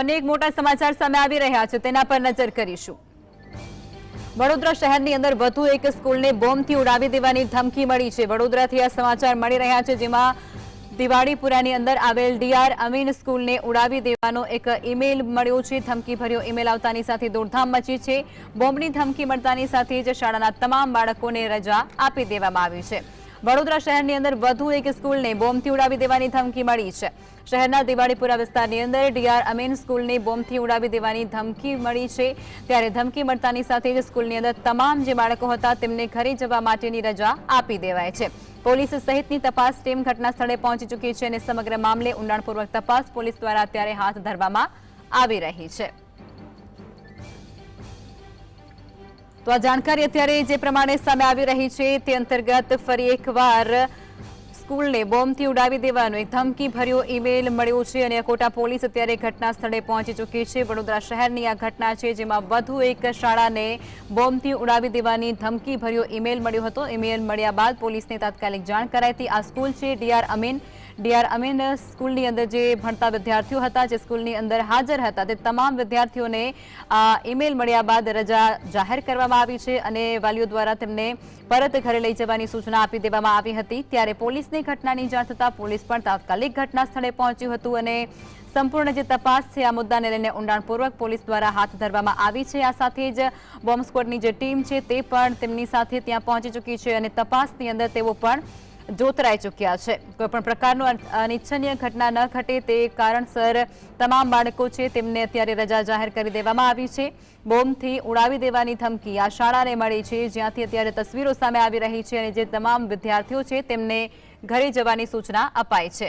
અને એક મોટો સમાચાર સામે આવી રહ્યા છે તેના પર નજર કરીશુ વડોદરા શહેરની અંદર વધુ એક સ્કૂલને બોમ્બથી ઉડાવી દેવાની ધમકી મળી છે વડોદરાથી આ સમાચાર મળી રહ્યા છે જેમાં દિવાળીપુરાની અંદર આવેલ ડીઆર અમીન સ્કૂલને ઉડાવી દેવાનો એક ઈમેલ મળ્યો છે ધમકીભર્યો ઈમેલ આવતાની સાથે દોડધામ મચી છે બોમ્બની ધમકી મળતાની સાથે જ શાળાના તમામ બાળકોને રજા આપી દેવામાં આવી છે વડોદરા શહેરની અંદર વધુ એક સ્કૂલને બોમ્બથી ઉડાવી દેવાની ધમકી મળી છે શહેરના દિવાળીપુરા વિસ્તારની અંદર ડીઆર અમીન સ્કૂલને બોમ્બથી ઉડાવી દેવાની ધમકી મળી છે ત્યારે ધમકી મળતાની સાથે જ સ્કૂલની અંદર તમામ જે બાળકો હતા તેમને ઘરે જવા માટેની રજા આપી દેવાય છે પોલીસ સહિતની તપાસ ટીમ ઘટના સ્થળે પહોંચી ચૂકી છે અને સમગ્ર મામલે ઊંડાણપૂર્વક તપાસ પોલીસ દ્વારા અત્યારે હાથ ધરવામાં આવી રહી છે તો આ જાણકારી અત્યારે જે પ્રમાણે સામે આવી રહી છે તે અંતર્ગત ફરી એકવાર સ્કૂલ ને બોમ્બથી ઉડાવી દેવાનો એક ધમકીભર્યો ઈમેલ મળ્યો છે અને અકોટા પોલીસ અત્યારે ઘટનાસ્થળે પહોંચી ચૂકી છે વડોદરા શહેરની આ ઘટના છે જેમાં વધુ એક શાળાને બોમ્બથી ઉડાવી દેવાની ધમકીભર્યો ઈમેલ મળ્યો હતો ઈમેલ મળ્યા બાદ પોલીસને તાત્કાલિક જાણ કરાયતી આ સ્કૂલ છે ડીઆર અમીન ડીઆર અમીન સ્કૂલની અંદર જે ભણતા વિદ્યાર્થીઓ હતા જે સ્કૂલની અંદર હાજર હતા તે તમામ વિદ્યાર્થીઓને ઈમેલ મળ્યા બાદ રજા જાહેર કરવામાં આવી છે અને વાલીઓ દ્વારા તેમને પરત ઘરે લઈ જવાની સૂચના આપી દેવામાં આવી હતી ત્યારે પોલીસ ની ઘટનાની જાણ થતા પોલીસ પણ તાત્કાલિક ઘટનાસ્થળે પહોંચી હતી અને સંપૂર્ણ જે તપાસ છે આ મુદ્દાને લઈને ઉંડાણપૂર્વક પોલીસ દ્વારા હાથ ધરવામાં આવી છે આ સાથે જ બોમસ્કોડની જે ટીમ છે તે પણ તેમની સાથે ત્યાં પહોંચી ચૂકી છે અને તપાસની અંદર તેઓ પણ જોતરાય ચુક્યા છે કોઈપણ પ્રકારનો અનિચ્છનીય ઘટના ન ઘટે તે કારણસર તમામ માળકોચે તેમણે અત્યારે રજા જાહેર કરી દેવામાં આવી છે બોમથી ઉડાવી દેવાની ધમકી આશાળાને મળી છે જ્યાંથી અત્યારે તસવીરો સામે આવી રહી છે અને જે તમામ વિદ્યાર્થીઓ છે તેમણે ઘરે જવાની સૂચના અપાઈ છે